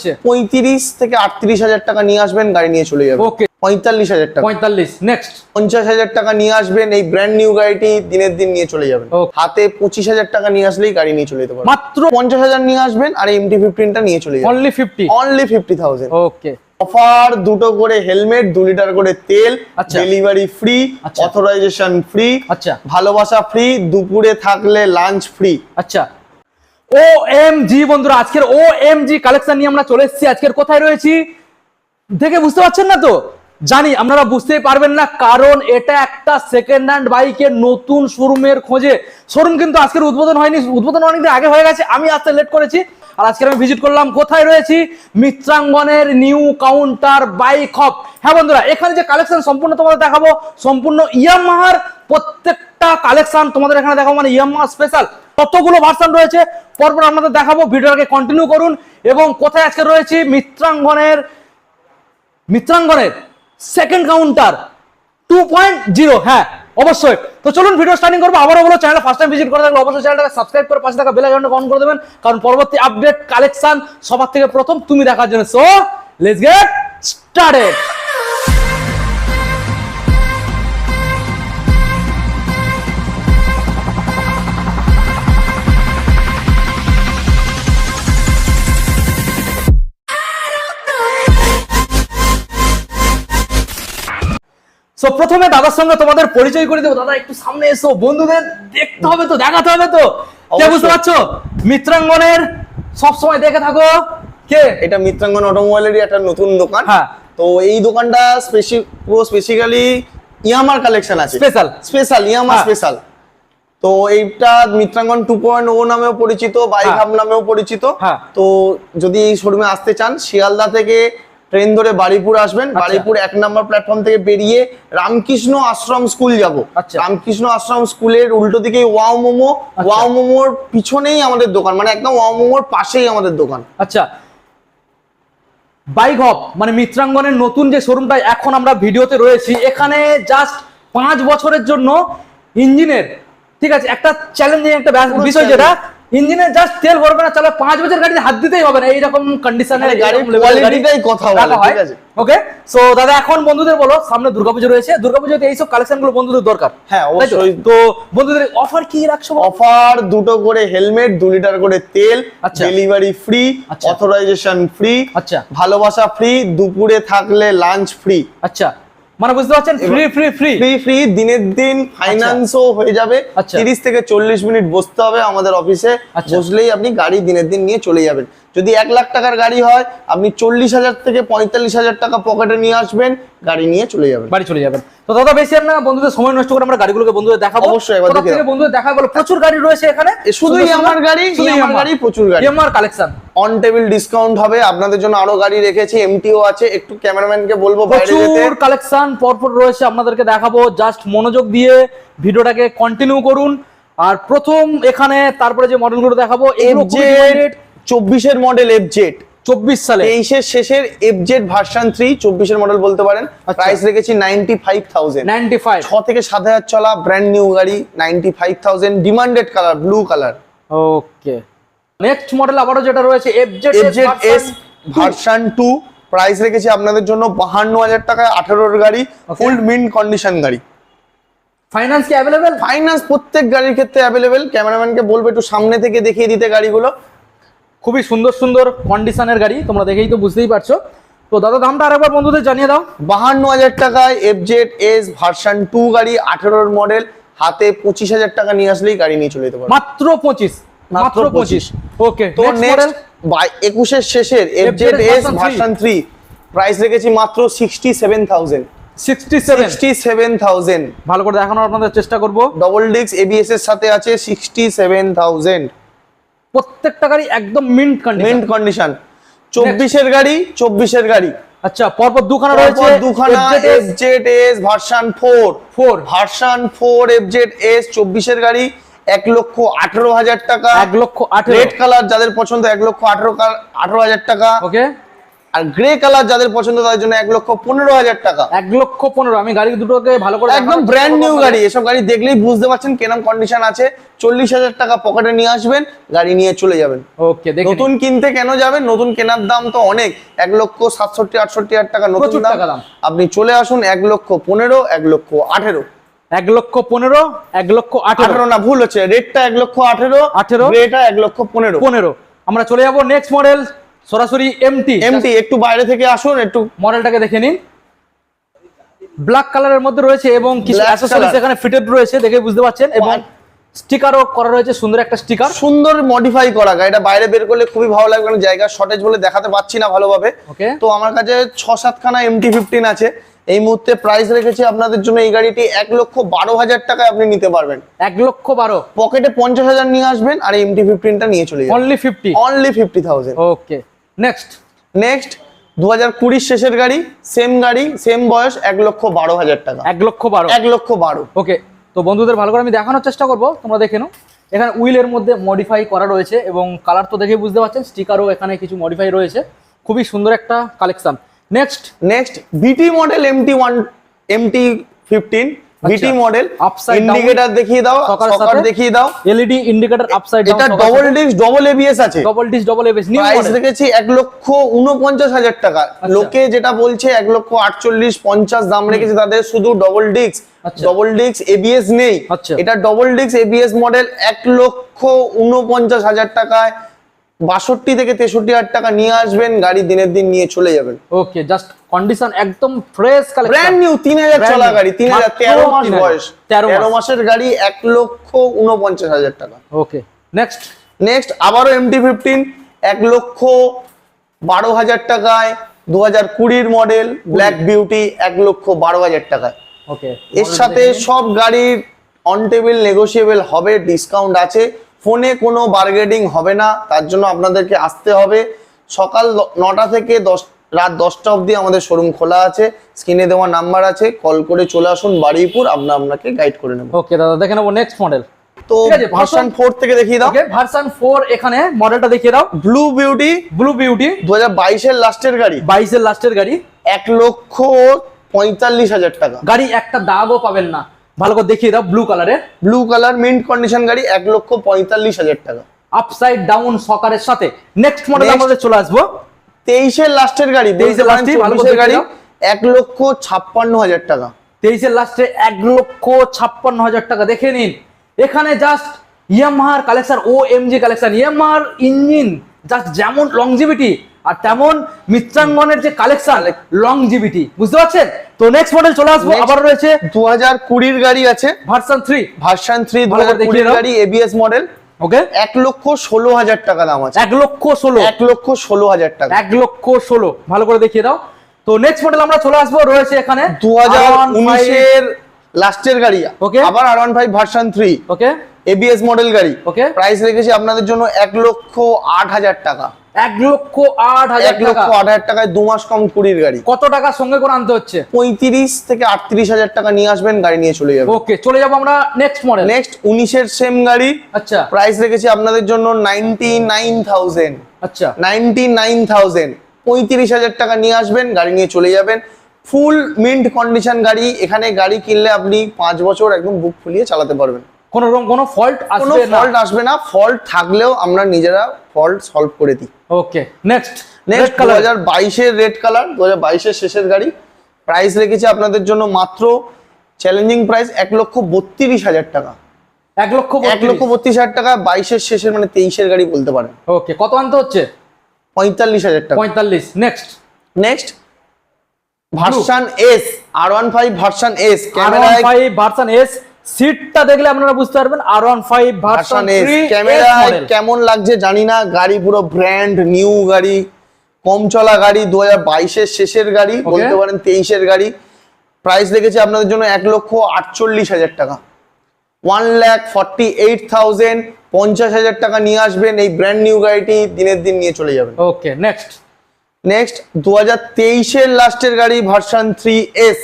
হচ্ছে। পঁয়ত্রিশ থেকে আটত্রিশ হাজার টাকা নিয়ে আসবেন গাড়ি নিয়ে চলে যাবে ওকে পঁয়তাল্লিশ হাজার টাকা। পঁয়তাল্লিশ নেক্সট পঞ্চাশ হাজার টাকা নিয়ে আসবেন এই ব্র্যান্ড নিউ গাড়িটি দিনের দিন নিয়ে চলে যাবেন। হাতে পঁচিশ হাজার টাকা নিয়ে আসলেই গাড়ি নিয়ে চলে যেতে পারবেন। মাত্র পঞ্চাশ হাজার নিয়ে আসবেন আর এমটি ফিফটিনটা নিয়ে চলে যাবেন। Only fifty only fifty thousand okay offer দুটো করে হেলমেট দু লিটার করে তেল। Delivery free. অথরাইজেশন ফ্রি আচ্ছা। ভালোবাসা ফ্রি দুপুরে থাকলে লাঞ্চ ফ্রি আচ্ছা। ও এম জি বন্ধুরা, আজকের ও এম জি কালেকশন নিয়ে আমরা চলে এসেছি। আজকের কোথায় রয়েছি? দেখে বুঝতে পারছেন না তো? জানি, আপনারা বুঝতেই পারবেন না, কারণ এটা একটা সেকেন্ড হ্যান্ড বাইকের নতুন শোরুমের খোঁজে। শোরুম কিন্তু আজকের উদ্বোধন হয়নি, উদ্বোধন অনেকদিন আগে হয়ে গেছে, আমি আসতে লেট করেছি। আর আজকে আমি ভিজিট করলাম, কোথায় রয়েছি? মিত্রাঙ্গনের নিউ কাউন্টার বাইক হপ হ্যাঁ বন্ধুরা, এখানে যে কালেকশন সম্পূর্ণ তোমাদের দেখাবো, সম্পূর্ণ ইয়ামাহার প্রত্যেকটা কালেকশন তোমাদের এখানে দেখাবো মানে ইয়ামাহা স্পেশাল কতগুলো ভার্সন রয়েছে। পরপর আপনাদের দেখাবো, ভিডিওটাকে কন্টিনিউ করুন। এবং কোথায় আজকে রয়েছি? মিত্রাঙ্গনের মিত্রাঙ্গনের second counter two point zero হ্যাঁ অবশ্যই। তো চলুন ভিডিও স্টার্টিং করব। আবারও বলো চ্যানেল ফার্স্ট টাইম ভিজিট করে থাকলে অবশ্যই চ্যানেলটাকে সাবস্ক্রাইব করে পাশে থাকা বেল আইকনটা অন করে দেবেন। কারণ পরবর্তী আপডেট কালেকশন সবার থেকে প্রথম তুমি দেখার জন্য। So let's get started so প্রথমে দাদার সঙ্গে তোমাদের পরিচয় করে দেবো। দাদা একটু সামনে এসো বন্ধুদের দেখতে হবে তো দেখাতে হবে তো। কে বুঝতে পারছ? মিত্রাঙ্গনের সবসময় দেখে থাকো। কে? এটা মিত্রাঙ্গন অটোমোবাইলেরই একটা নতুন দোকান। হ্যাঁ। তো এই দোকানটা স্পেশি পুরো স্পেসিক্যালি ইয়ামার কালেকশন আছে। স্পেশাল স্পেশাল ইয়ামা হ্যাঁ। স্পেশাল তো এইটা মিত্রাঙ্গন টু পয়েন্ট ও নামেও পরিচিত বাইক হ্যাঁ। হাব নামেও পরিচিত। হ্যাঁ। তো যদি এই শোরুমে আসতে চান শিয়ালদা থেকে ট্রেন ধরে বাড়িপুর আসবেন। আচ্ছা। বাড়িপুর এক নম্বর প্ল্যাটফর্ম থেকে বেরিয়ে রামকৃষ্ণ আশ্রম স্কুল যাব। আচ্ছা। রামকৃষ্ণ আশ্রম স্কুলের উল্টো দিকে ওয়াও মোমো। ওয়াও মোমোর পিছনেই আমাদের দোকান মানে একদম ওয়াও মোমোর পাশেই আমাদের দোকান। আচ্ছা। বাইক হপ মানে মিত্রাঙ্গনের নতুন যে শোরুমটা এখন আমরা ভিডিওতে রয়েছি এখানে জাস্ট পাঁচ বছরের জন্য ইঞ্জিনের ঠিক আছে একটা চ্যালেঞ্জিং একটা বিষয় যেটা ইঞ্জিনের জাস্ট তেল ভরবে না চালা পাঁচ বছর গাড়িতে হাত দিতেই হবে না এইরকম কন্ডিশনের কথা বলে, আছে? ওকে সো দাদা এখন বন্ধুদের বলো সামনে দুর্গাপুজো রয়েছে দুর্গাপুজোতে এইসব কালেকশনগুলো বন্ধুদের দরকার হ্যাঁ, অবশ্যই। তো বন্ধুদের অফার কি রাখছো অফার দুটো করে হেলমেট দু লিটার করে তেল। Delivery free. অথরাইজেশন ফ্রি আচ্ছা। ভালোবাসা ফ্রি দুপুরে থাকলে লাঞ্চ ফ্রি আচ্ছা মানে বুঝতে পারছেন? Free free free free free দিনের দিন ফাইন্যান্সও হয়ে যাবে। আচ্ছা। তিরিশ থেকে চল্লিশ মিনিট বসতে হবে আমাদের অফিসে আচ্ছা। বসলেই আপনি গাড়ি দিনের দিন নিয়ে চলে যাবেন। যদি এক লাখ টাকার গাড়ি হয় আপনি চল্লিশ হাজার থেকে পঁয়তাল্লিশ হাজার টাকা পকেটে নিয়ে আসবেন গাড়ি নিয়ে চলে যাবেন। বাড়ি চলে যাবেন। তো দাদা বেশি আর না বন্ধুদের সময় নষ্ট করে আমরা গাড়িগুলোকে বন্ধুদের দেখাবো। অবশ্যই, একবার থেকে বন্ধুদের দেখা বলো প্রচুর গাড়ি রয়েছে এখানে। শুধুই আমার গাড়ি, আমার গাড়ি, প্রচুর গাড়ি। আমার কালেকশন অন টেবিল ডিসকাউন্ট হবে আপনাদের জন্য আরও গাড়ি রেখেছি এমটিও আছে একটু ক্যামেরাম্যানকে বলব বাইরে যেতে। প্রচুর কালেকশন পরপর রয়েছে আপনাদেরকে দেখাবো। জাস্ট মনোযোগ দিয়ে ভিডিওটাকে কন্টিনিউ করুন। আর প্রথম এখানে তারপরে যে মডেলগুলো দেখাবো চব্বিশের মডেল এফজেড চব্বিশ সালে। তেইশের শেষের এফজেড ভার্সন থ্রি চব্বিশের মডেল বলতে পারেন। আচ্ছা। প্রাইস রেখেছি ninety five thousand ninety five ছ থেকে সাত হাজার চলা ব্র্যান্ড নিউ গাড়ি ninety five thousand demanded colour blue colour okay next model আবারও যেটা রয়েছে FZ FZ S version two price রেখেছি আপনাদের জন্য বাহান্ন হাজার টাকায় আঠেরোর গাড়ি ফুল মিন্ট কন্ডিশন গাড়ি। ফাইন্যান্স কি অ্যাভেলেবেল ফাইন্যান্স প্রত্যেক গাড়ির ক্ষেত্রে অ্যাভেলেবেল ক্যামেরাম্যানকে বলব একটু সামনে থেকে দেখিয়ে দিতে গাড়িগুলো। খুবই সুন্দর সুন্দর কন্ডিশনের গাড়ি তোমরা দেখেই তো বুঝতেই পারছ। তো দাদা দামটা আরেকবার বন্ধুদের জানিয়ে দাও। বাহান্ন হাজার টাকায় এফজেড এস ভার্সন টু গাড়ি আঠেরোর মডেল হাতে পঁচিশ হাজার টাকা নিয়ে আসলেই গাড়ি নিয়ে চলে যেতে পারবে মাত্র পঁচিশ। মাত্র পঁচিশ। ওকে তো নেক্সট একুশের শেষের FZ FZ S version three price রেখেছি মাত্র সিক্সটি সেভেন থাউজেন্ড ভালো করে দেখানোর আপনাদের চেষ্টা করব। ডবল ডিস্ক এবিএস এর সাথে আছে সিক্সটি সেভেন থাউজেন্ড প্রত্যেকটা গাড়ি একদম মিন্ট কন্ডিশন মিন্ট কন্ডিশন চব্বিশের গাড়ি চব্বিশের গাড়ি। আচ্ছা পরপর দুখানা রয়েছে দুখানা version four four version four FZ S চব্বিশের গাড়ি। এক লক্ষ আঠেরো হাজার টাকা। এক লক্ষ রেড কালার যাদের পছন্দ এক লক্ষ আঠেরো আঠেরো হাজার টাকা। ওকে আর গ্রে কালার যাদের পছন্দ তাদের জন্য এক লক্ষ পনেরো হাজার টাকা। এক লক্ষ পনেরো। আমি গাড়ি দুটোকে ভালো করে একদম ব্র্যান্ড নিউ গাড়ি। এসব গাড়ি দেখলেই বুঝতে পারছেন কেরম কন্ডিশন আছে। চল্লিশ হাজার টাকা পকেটে নিয়ে আসবেন গাড়ি নিয়ে চলে যাবেন। ওকে নতুন কিনতে কেন যাবেন? নতুন কেনার দাম তো অনেক। এক লক্ষ সাতষট্টি আটষট্টি হাজার টাকা নতুন টাকা। দাম। আপনি চলে আসুন এক লক্ষ পনেরো এক লক্ষ আঠেরো। এক লক্ষ পনেরো এক লক্ষ আঠারো। আঠেরো না ভুল হচ্ছে। রেটটা এক লক্ষ আঠেরো 18 গ্রেটা এক লক্ষ পনেরো। পনেরো। আমরা চলে যাব নেক্সট মডেল সরাসরি এমটি এমটি একটু বাইরে থেকে আসুন একটু মডেলটাকে দেখে নিন। ব্ল্যাক কালারের মধ্যে রয়েছে এবং কিছু Black এখানে ফিটেড রয়েছে দেখে বুঝতে পাচ্ছেন এবং স্টিকারও করা রয়েছে সুন্দর একটা স্টিকার সুন্দর মডিফাই করা গাড়িটা বাইরে বের করলে খুবই ভালো লাগবে জায়গা শর্টেজ বলে দেখাতে পাচ্ছি না ভালোভাবে। ওকে তো আমার কাছে ছ সাতখানা এমটি ফিফটিন আছে। এই মুহূর্তে প্রাইস রেখেছি আপনাদের জন্য এই গাড়িটি এক লক্ষ বারো হাজার টাকায় আপনি নিতে পারবেন। এক লক্ষ বারো। পকেটে পঞ্চাশ হাজার নিয়ে আসবেন আর এমটি ফিফটিনটা নিয়ে চলে যাবেন। Only fifty only fifty thousand okay next next দু হাজার কুড়ির শেষের গাড়ি সেম গাড়ি সেম বয়স এক লক্ষ বারো হাজার টাকা। এক লক্ষ বারো। এক লক্ষ বারো। ওকে তো বন্ধুদের ভালো করে আমি দেখানোর চেষ্টা করব তোমরা দেখে নাও। এখানে উইলের মধ্যে মডিফাই করা রয়েছে এবং কালার তো দেখে বুঝতে পারছেন স্টিকারও এখানে কিছু মডিফাই রয়েছে। খুবই সুন্দর একটা collection next next BT model MT one MT fifteen BT model down। Indicator দেখিয়ে দাও সকার দেখিয়ে দাও। এলইডি ইন্ডিকেটর আপসাইড এটা ডবল ডিস্ক ডবল এবিএস আছে। Double disc double ABS new price দেখেছি রেখেছি এক লক্ষ উনপঞ্চাশ হাজার টাকা। লোকে যেটা বলছে এক লক্ষ আটচল্লিশ পঞ্চাশ দাম রেখেছে তাদের শুধু ডবল ডিস্ক আচ্ছা। ডবল ডিস্ক এবিএস নেই। আচ্ছা। এটা ডবল ডিস্ক এবিএস মডেল এক লক্ষ উনপঞ্চাশ হাজার টাকায়। বাষট্টি থেকে তেষট্টি হাজার টাকা নিয়ে আসবেন গাড়ি দিনের দিন নিয়ে চলে যাবেন। ওকে জাস্ট কন্ডিশন একদম ফ্রেশ কালেকশন ব্র্যান্ড নিউ তিন হাজার চলা গাড়ি তিন হাজার তেরো মাস বয়স। 13 মাস। তেরো মাসের গাড়ি এক লক্ষ উনপঞ্চাশ হাজার টাকা। ওকে নেক্সট নেক্সট আবারও এমটি ফিফটিন এক লক্ষ বারো হাজার টাকায় দু হাজার কুড়ির মডেল ব্ল্যাক বিউটি এক লক্ষ বারো হাজার টাকায়। ওকে এর সাথে সব গাড়ির অন টেবিল নেগোসিয়েবল হবে ডিসকাউন্ট আছে। ফোনে কোনো বার্গেডিং হবে না তার জন্য আপনাদেরকে আসতে হবে। সকাল নটা থেকে দশ রাত দশটা অবধি আমাদের শোরুম খোলা আছে স্ক্রিনে দেওয়া নাম্বার আছে কল করে চলে আসুন বারুইপুর আমরা আপনাকে গাইড করে নেব। ওকে দাদা দেখে নেব নেক্সট মডেল তো ভার্সন ফোর থেকে দেখিয়ে দাও। ওকে ভার্সন 4 এখানে মডেলটা দেখিয়ে দাও। ব্লু বিউটি ব্লু বিউটি দু হাজার বাইশের লাস্টের গাড়ি। 22 এর লাস্টের গাড়ি। এক লক্ষ পঁয়তাল্লিশ হাজার টাকা। গাড়ি একটা দাগও পাবেন না। ভালো করে দেখিয়ে দাও ব্লু কালারের ব্লু কালার মিন্ট কন্ডিশন গাড়ি এক লক্ষ পঁয়তাল্লিশ হাজার টাকা। আপসাইড ডাউন সকারের সাথে। নেক্সট মডেল আমাদের চলে আসব। তেইশের লাস্টের গাড়ি 23 এর last-ই, ভালো করে গাড়ি এক লক্ষ ছাপ্পান্ন হাজার টাকা। তেইশের লাস্টে এক লক্ষ ছাপ্পান্ন হাজার টাকা। দেখে নিন। এখানে জাস্ট ইয়ামাহার কালেকশন ও এম জি কালেকশন ইয়ামাহার ইঞ্জিন জাস্ট যেমন লংজিভিটি আর তেমন মিত্রাঙ্গনের যে কালেকশন লংজিভিটি বুঝতে পারছেন? তো নেক্সট মডেল চলে আসব আবার রয়েছে দু হাজার কুড়ির গাড়ি আছে। ভার্সন থ্রি ভার্সন থ্রি দু ভালো করে হাজার দেখিয়ে কুড়ির দাও। গাড়ি এবিএস মডেল ওকে এক লক্ষ ষোলো হাজার টাকা দাম আছে। এক লক্ষ ষোলো। এক লক্ষ ষোলো হাজার টাকা। এক লক্ষ ষোলো। ভালো করে দেখিয়ে দাও। তো নেক্সট মডেল আমরা চলে আসব রয়েছে এখানে দু হাজার R15 উনিশের লাস্টের গাড়ি। Okay. আবার R one five version three okay ABS model গাড়ি। Okay. প্রাইস রেখেছি আপনাদের জন্য এক লক্ষ আট হাজার টাকা। এক লক্ষ আট হাজার এক লক্ষ আট হাজার টাকায় দু মাস কম কুড়ির গাড়ি। কত টাকা সঙ্গে করে আনতে হচ্ছে? পঁয়ত্রিশ থেকে আটত্রিশ হাজার টাকা নিয়ে আসবেন গাড়ি নিয়ে চলে ওকে চলে যাব আমরা নেক্সট মডেল নেক্সট উনিশের সেম গাড়ি। আচ্ছা। প্রাইস রেখেছি আপনাদের জন্য নাইনটি নাইন থাউজেন্ড আচ্ছা। নাইনটি নাইন থাউজেন্ড পঁয়ত্রিশ হাজার টাকা নিয়ে আসবেন গাড়ি নিয়ে চলে যাবেন। ফুল মিন্ট কন্ডিশন গাড়ি এখানে গাড়ি কিনলে আপনি পাঁচ বছর একদম বুক ফুলিয়ে চালাতে পারবেন। কোনো রকম কোনো ফল্ট আসবে না। ফল্ট আসবে না ফল্ট থাকলেও আমরা নিজেরা ফল্ট সলভ করে দিই। ওকে নেক্সট নেক্সট দু হাজার বাইশের রেড কালার দু হাজার বাইশের শেষের গাড়ি। প্রাইস রেখেছি আপনাদের জন্য মাত্র চ্যালেঞ্জিং প্রাইস এক লক্ষ বত্রিশ হাজার টাকা। এক লক্ষ এক লক্ষ বত্রিশ হাজার টাকা বাইশের শেষের মানে তেইশের গাড়ি বলতে পারেন। ওকে কত আনতে হচ্ছে? পঁয়তাল্লিশ হাজার টাকা। পঁয়তাল্লিশ next next version S R one five version S one five version S সিটটা দেখলে আপনারা বুঝতে পারবেন R one five version S কেমন লাগছে জানি না গাড়ি পুরো ব্র্যান্ড নিউ গাড়ি কম চলা গাড়ি দু হাজার শেষের গাড়ি বলতে পারেন তেইশের গাড়ি। প্রাইস দেখেছি আপনাদের জন্য এক লক্ষ আটচল্লিশ হাজার টাকা। One lakh forty eight thousand পঞ্চাশ হাজার টাকা নিয়ে আসবেন এই ব্র্যান্ড নিউ গাড়িটি দিনের দিন নিয়ে চলে যাবেন। ওকে নেক্সট নেক্সট দু হাজার তেইশের লাস্টের গাড়ি ভার্সান থ্রি এস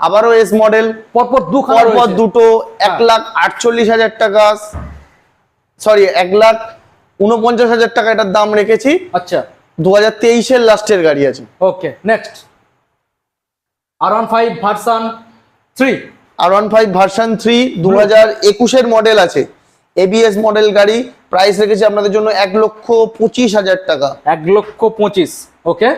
আবারও এস মডেল পরপর দুখানা পরপর। দুটো এক হ্যাঁ। লাখ আটচল্লিশ হাজার টাকা সরি এক লাখ উনপঞ্চাশ হাজার টাকা এটার দাম রেখেছি। আচ্ছা। দু হাজার তেইশের লাস্টের গাড়ি আছে। Okay next R one five version three R one five version three দু হাজার একুশের মডেল আছে। এবিএস মডেল গাড়ি প্রাইস রেখেছি আপনাদের জন্য এক লক্ষ পঁচিশ হাজার টাকা। এক লক্ষ পঁচিশ okay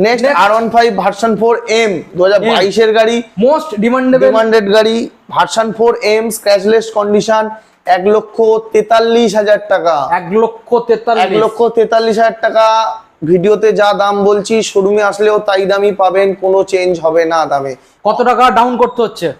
next R one five version four M দু হাজার বাইশের গাড়ি। মোস্ট ডিমান্ডেবল ডিমান্ডেড গাড়ি version four M scratchless condition এক লক্ষ তেতাল্লিশ হাজার টাকা। এক লক্ষ এক তেতাল্লিশ লক্ষ তেতাল্লিশ হাজার টাকা। ভিডিওতে যা দাম বলছি শোরুমে আসলেও তাই দামই পাবেন কোনো চেঞ্জ হবে না দামে। কত টাকা ডাউন করতে হচ্ছে?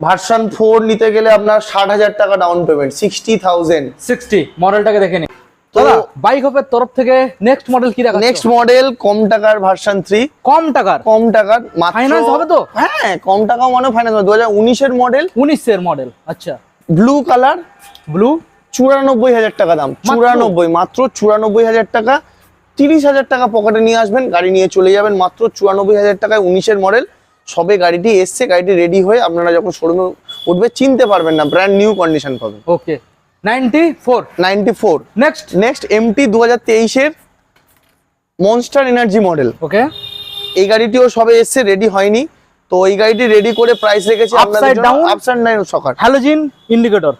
ভার্সন ফোর নিতে গেলে আপনার ষাট হাজার টাকা down payment sixty thousand sixty মডেলটাকে দেখে নি তো- দাদা বাইক হপের তরফ থেকে নেক্সট মডেল কি দেখা নেক্সট মডেল কম টাকার ভার্সন থ্রি কম টাকার? কম টাকার Finance হবে তো? হ্যাঁ কম টাকা মানে ফাইন্যান্স হবে। দু হাজার উনিশের মডেল উনিশের মডেল আচ্ছা। ব্লু কালার ব্লু চুরানব্বই হাজার টাকা দাম চুরানব্বই মাত্র চুরানব্বই হাজার টাকা। তিরিশ হাজার টাকা পকেটে নিয়ে আসবেন গাড়ি নিয়ে চলে যাবেন মাত্র চুরানব্বই হাজার টাকায় উনিশের মডেল সবে গাড়িটি এসছে গাড়িটি রেডি হয়ে আপনারা যখন শোরুমে উঠবে চিনতে পারবেন না ব্র্যান্ড নিউ কন্ডিশন পাবেন। Okay ninety four ninety four next next MT দু হাজার তেইশের মনস্টার এনার্জি মডেল ওকে এই গাড়িটিও সবে এসছে রেডি হয়নি। তো এই গাড়িটি রেডি করে প্রাইস রেখেছি আপনাদের জন্য? Upside down shocker halogen indicator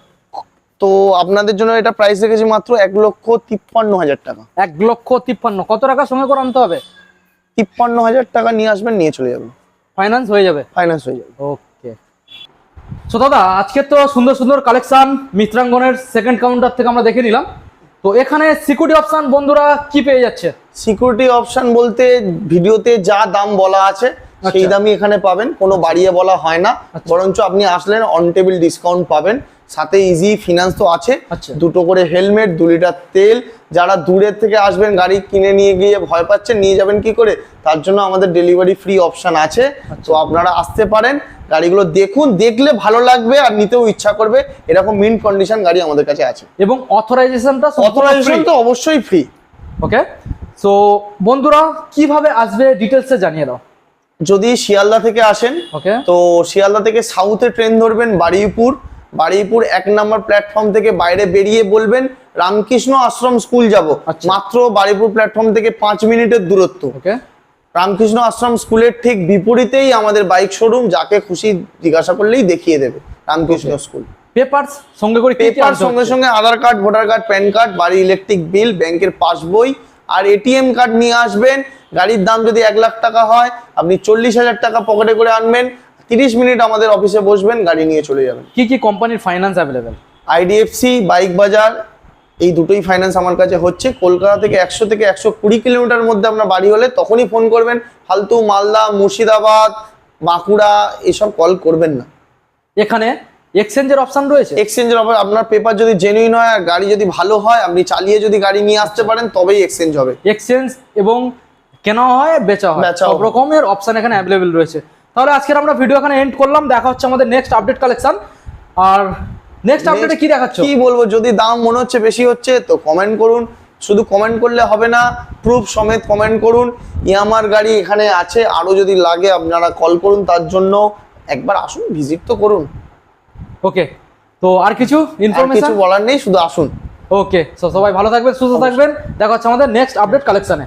তো আপনাদের জন্য এটা প্রাইস রেখেছি মাত্র এক লক্ষ তিপ্পান্ন হাজার টাকা। এক লক্ষ তিপ্পান্ন। কত টাকা সময় করে আনতে হবে? তিপ্পান্ন হাজার টাকা নিয়ে আসবেন নিয়ে চলে যাবেন। ফাইন্যান্স হয়ে যাবে? ফাইন্যান্স হয়ে যাবে। ওকে সো দাদা, আজকে তো সুন্দর সুন্দর কালেকশন মিত্রাঙ্গনের সেকেন্ড কাউন্টার থেকে আমরা দেখে নিলাম। তো এখানে সিকিউরিটি অপশন বন্ধুরা কি পেয়ে যাচ্ছে? সিকিউরিটি অপশন বলতে ভিডিওতে যা দাম বলা আছে সেই আচ্ছা। দামই এখানে পাবেন কোনো বাড়িয়ে বলা হয় না। বরঞ্চ আপনি আসলেন অন টেবিল ডিসকাউন্ট পাবেন। সাথে ইজি ফিনান্স তো আছে। আচ্ছা। দুটো করে হেলমেট দু লিটার তেল। যারা দূরের থেকে আসবেন গাড়ি কিনে নিয়ে গিয়ে ভয় পাচ্ছেন নিয়ে যাবেন কি করে? তার জন্য আমাদের ডেলিভারি ফ্রি অপশন আছে। তো আপনারা আসতে পারেন গাড়িগুলো দেখুন দেখলে ভালো লাগবে আর নিতেও ইচ্ছা করবে। এরকম মিন্ট কন্ডিশন গাড়ি আমাদের কাছে আছে। এবং অথরাইজেশনটা অথরাইজেশন তো অবশ্যই ফ্রি ওকে সো বন্ধুরা কীভাবে আসবে? ডিটেলসে জানিয়ে দাও। যদি শিয়ালদা থেকে আসেন তো শিয়ালদা থেকে সাউথে ট্রেন ধরবেন বারুইপুর বারুইপুর এক নম্বর প্ল্যাটফর্ম থেকে বাইরে বেরিয়ে বলবেন রামকৃষ্ণ আশ্রম স্কুল যাব। আচ্ছা। মাত্র বারুইপুর প্ল্যাটফর্ম থেকে পাঁচ মিনিটের দূরত্ব। ওকে। রামকৃষ্ণ আশ্রম স্কুলের ঠিক বিপরীতেই আমাদের বাইক শোরুম যাকে খুশি জিজ্ঞাসা করলেই দেখিয়ে দেবে রামকৃষ্ণ স্কুল পেপারস সঙ্গে করে পেপার সঙ্গে সঙ্গে Aadhaar card voter card PAN card বাড়ি ইলেকট্রিক বিল ব্যাংকের পাসবই আর এটিএম কার্ড নিয়ে আসবেন। গাড়ির দাম যদি এক লাখ টাকা হয় আপনি চল্লিশ হাজার টাকা পকেটে করে আনবেন। তিরিশ মিনিট আমাদের অফিসে বসবেন গাড়ি নিয়ে চলে যাবেন। কি কি কোম্পানির ফাইন্যান্স অ্যাভেলেবেল আইডিএফসি বাইক বাজার এই দুটোই ফাইন্যান্স আমার কাছে হচ্ছে। কলকাতা থেকে একশো থেকে একশো কুড়ি কিলোমিটার মধ্যে আপনার বাড়ি হলে তখনই ফোন করবেন। ফালতু মালদা মুর্শিদাবাদ বাঁকুড়া এসব কল করবেন না। এখানে এক্সচেঞ্জের অপশন রয়েছে? এক্সচেঞ্জের অফার আপনার পেপার যদি জেনুইন হয় আর গাড়ি যদি ভালো হয় আপনি চালিয়ে যদি গাড়ি নিয়ে আসতে পারেন তবেই এক্সচেঞ্জ হবে। এক্সচেঞ্জ এবং কেনা হয় বেচা হয়। সব রকমের অপশন এখানে অ্যাভেলেবেল রয়েছে। তাহলে আজকের আমরা ভিডিও এখানে এন্ড করলাম। দেখা হচ্ছে আমাদের নেক্সট আপডেট কালেকশন আর নেক্সট আপডেটে কি দেখাচ্ছ? কি বলব যদি দাম মনে হচ্ছে বেশি হচ্ছে তো কমেন্ট করুন। শুধু কমেন্ট করলে হবে না প্রুফ সমেত কমেন্ট করুন। ইয়ামার গাড়ি এখানে আছে আরও যদি লাগে আপনারা কল করুন তার জন্য একবার আসুন ভিজিট তো করুন। ওকে তো আর কিছু ইনফরমেশন কিছু বলার নেই শুধু আসুন। ওকে সবাই ভালো থাকবেন সুস্থ থাকবেন। দেখা হচ্ছে আমাদের নেক্সট আপডেট কালেকশনে